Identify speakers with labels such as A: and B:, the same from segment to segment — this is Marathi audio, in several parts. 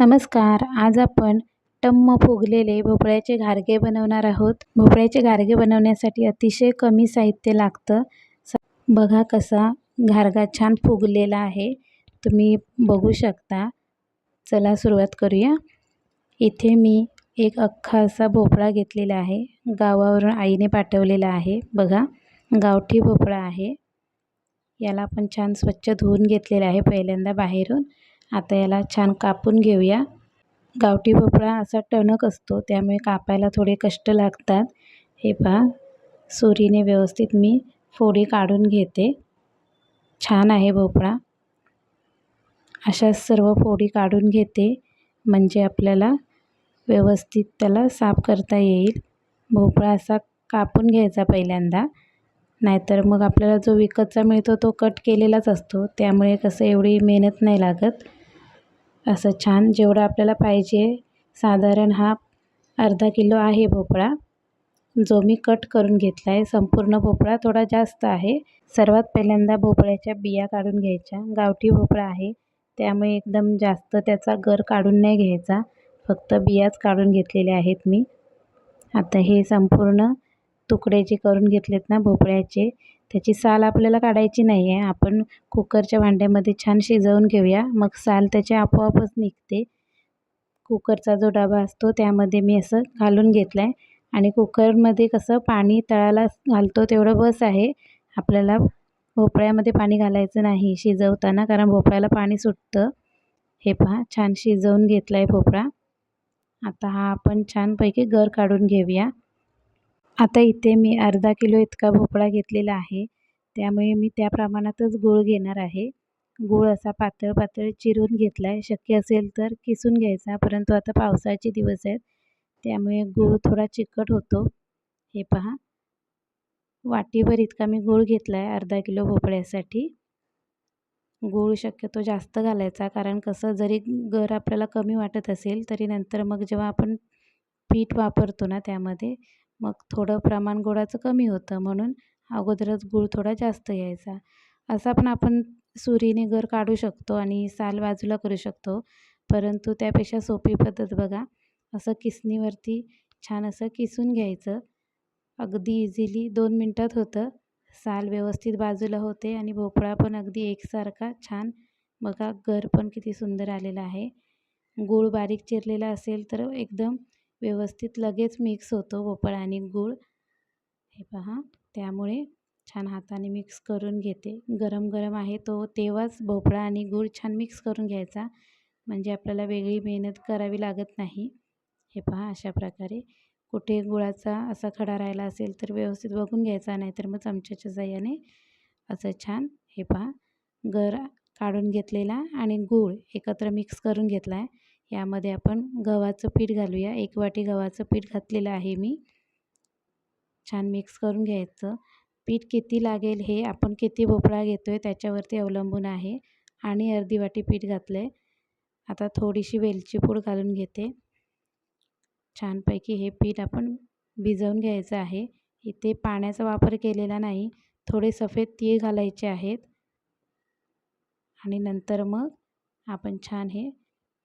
A: नमस्कार. आज आपण टम्म फुगलेले भोपळ्याचे घारगे बनवणार आहोत. भोपळ्याचे घारगे बनवण्यासाठी अतिशय कमी साहित्य लागतं. स बघा कसा घारगा छान फुगलेला आहे. तुम्ही बघू शकता. चला सुरुवात करूया. इथे मी एक अख्खा असा भोपळा घेतलेला आहे. गावावरून आईने पाठवलेला आहे. बघा गावठी भोपळा आहे. याला आपण छान स्वच्छ धुवून घेतलेला आहे पहिल्यांदा बाहेरून. आता याला छान कापून घेऊया. गावठी भोपळा असा टणक असतो त्यामुळे कापायला थोडे कष्ट लागतात. हे पहा सुरीने व्यवस्थित मी फोडी काढून घेते. छान आहे भोपळा. अशा सर्व फोडी काढून घेते म्हणजे आपल्याला व्यवस्थित त्याला साफ करता येईल. भोपळा असा कापून घ्यायचा पहिल्यांदा. नाहीतर मग आपल्याला जो विकतचा मिळतो तो कट केलेलाच असतो त्यामुळे कसं एवढी मेहनत नाही लागत. असं छान जेवढं आपल्याला पाहिजे. साधारण हा अर्धा किलो आहे भोपळा. जो मी कट करून घेतला आहे संपूर्ण भोपळा थोडा जास्त आहे. सर्वात पहिल्यांदा भोपळ्याच्या बिया काढून घ्यायच्या. गावठी भोपळा आहे. त्यामुळे एकदम जास्त त्याचा गर काढून नाही घ्यायचा. फक्त बियाच काढून घेतलेल्या आहेत मी. आता हे संपूर्ण तुकडे जे करून घेतलेत ना भोपळ्याचे त्याची साल आपल्याला काढायची नाही आहे आपण कुकरच्या भांड्यामध्ये छान शिजवून घेऊया. मग साल त्याचे आपोआपच निघते. कुकरचा जो डबा असतो त्यामध्ये मी असं घालून घेतला आहे आणि कुकरमध्ये कसं पाणी तळाला घालतो तेवढं बस आहे. आपल्याला भोपळ्यामध्ये पाणी घालायचं नाही शिजवताना कारण भोपळ्याला पाणी सुटतं. हे पहा छान शिजवून घेतलं आहे भोपळा. आता हा आपण छानपैकी गर काढून घेऊया. आता इथे मी अर्धा किलो इतका भोपळा घेतलेला आहे. त्यामुळे मी त्या प्रमाणातच गूळ घेणार आहे. गूळ असा पातळ पातळ चिरून घेतला आहे शक्य असेल तर किसून घ्यायचा परंतु आता पावसाचे दिवस आहेत. त्यामुळे गूळ थोडा चिकट होतो. हे पहा. वाटीभर इतका मी गूळ घेतला आहे अर्धा किलो भोपळ्यासाठी. गूळ शक्यतो जास्त घालायचा कारण कसं जरी गर आपल्याला कमी वाटत असेल तरी नंतर मग जेव्हा आपण पीठ वापरतो ना त्यामध्ये मग थोडं प्रमाण गुळाचं कमी होतं म्हणून अगोदरच गूळ थोडा जास्त घ्यायचा असा पण आपण सुरीने गर काढू शकतो आणि साल बाजूला करू शकतो. परंतु त्यापेक्षा सोपी पद्धत बघा. असं किसणीवरती छान असं किसून घ्यायचं. अगदी इझिली दोन मिनटात होतं. साल व्यवस्थित बाजूला होते आणि भोपळा पण अगदी एकसारखा छान. बघा गर पण किती सुंदर आलेला आहे. गूळ बारीक चिरलेला असेल तर एकदम व्यवस्थित लगेच मिक्स होतो भोपळा आणि गूळ. हे पहा त्यामुळे छान हाताने मिक्स करून घेते. गरम गरम आहे तो तेव्हाच भोपळा आणि गूळ छान मिक्स करून घ्यायचा. म्हणजे आपल्याला वेगळी मेहनत करावी लागत नाही. हे पहा अशा प्रकारे. कुठे गुळाचा असा खडा राहिला असेल तर व्यवस्थित बघून घ्यायचा नाहीतर मग चमच्याच्या जायाने असं छान हे पहा गर काढून घेतलेला आणि गूळ एकत्र मिक्स करून घेतला आहे यामध्ये आपण गव्हाचं पीठ घालूया. एक वाटी गव्हाचं पीठ घातलेलं आहे मी. छान मिक्स करून घ्यायचं. पीठ किती लागेल हे आपण किती भोपळा घेतो आहे त्याच्यावरती अवलंबून आहे. आणि अर्धी वाटी पीठ घातलं आहे आता थोडीशी वेलची पूड घालून घेते. छानपैकी हे पीठ आपण भिजवून घ्यायचं आहे. इथे पाण्याचा वापर केलेला नाही. थोडे सफेद तीळ घालायचे आहेत. आणि नंतर मग आपण छान हे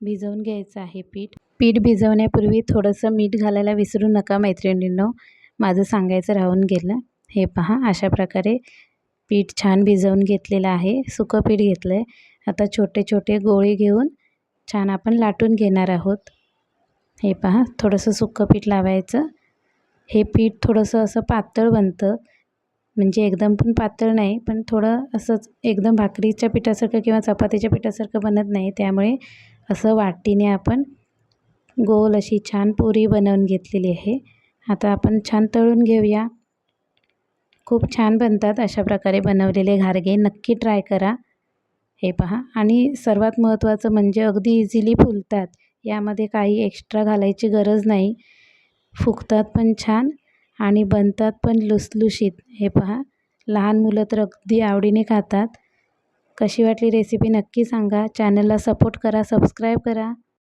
A: भिजवून घ्यायचं आहे पीठ. पीठ भिजवण्यापूर्वी थोडंसं मीठ घालायला विसरू नका मैत्रिणींनो. माझं सांगायचं राहून गेलं. हे पहा अशा प्रकारे पीठ छान भिजवून घेतलेलं आहे. सुकं पीठ घेतलं आहे आता छोटे छोटे गोळे घेऊन छान आपण लाटून घेणार आहोत. हे पहा थोडंसं सुकं पीठ लावायचं. हे पीठ थोडंसं असं पातळ बनतं. म्हणजे एकदम पण पातळ नाही पण थोडं असंच एकदम भाकरीच्या पिठासारखं किंवा चपातीच्या पिठासारखं बनत नाही. त्यामुळे असं वाटीने आपण गोल अशी छान पुरी बनवून घेतलेली आहे. आता आपण छान तळून घेऊया. खूप छान बनतात अशा प्रकारे बनवलेले घारगे. नक्की ट्राय करा. हे पहा. आणि सर्वात महत्त्वाचं म्हणजे अगदी इझिली फुलतात. यामध्ये काही एक्स्ट्रा घालायची गरज नाही. फुगतात पण छान आणि बनतात पण लुसलुशीत. हे पहा. लहान मुलं तर अगदी आवडीने खातात. कशी वाटली रेसिपी नक्की सांगा. चॅनलला सपोर्ट करा सबस्क्राईब करा.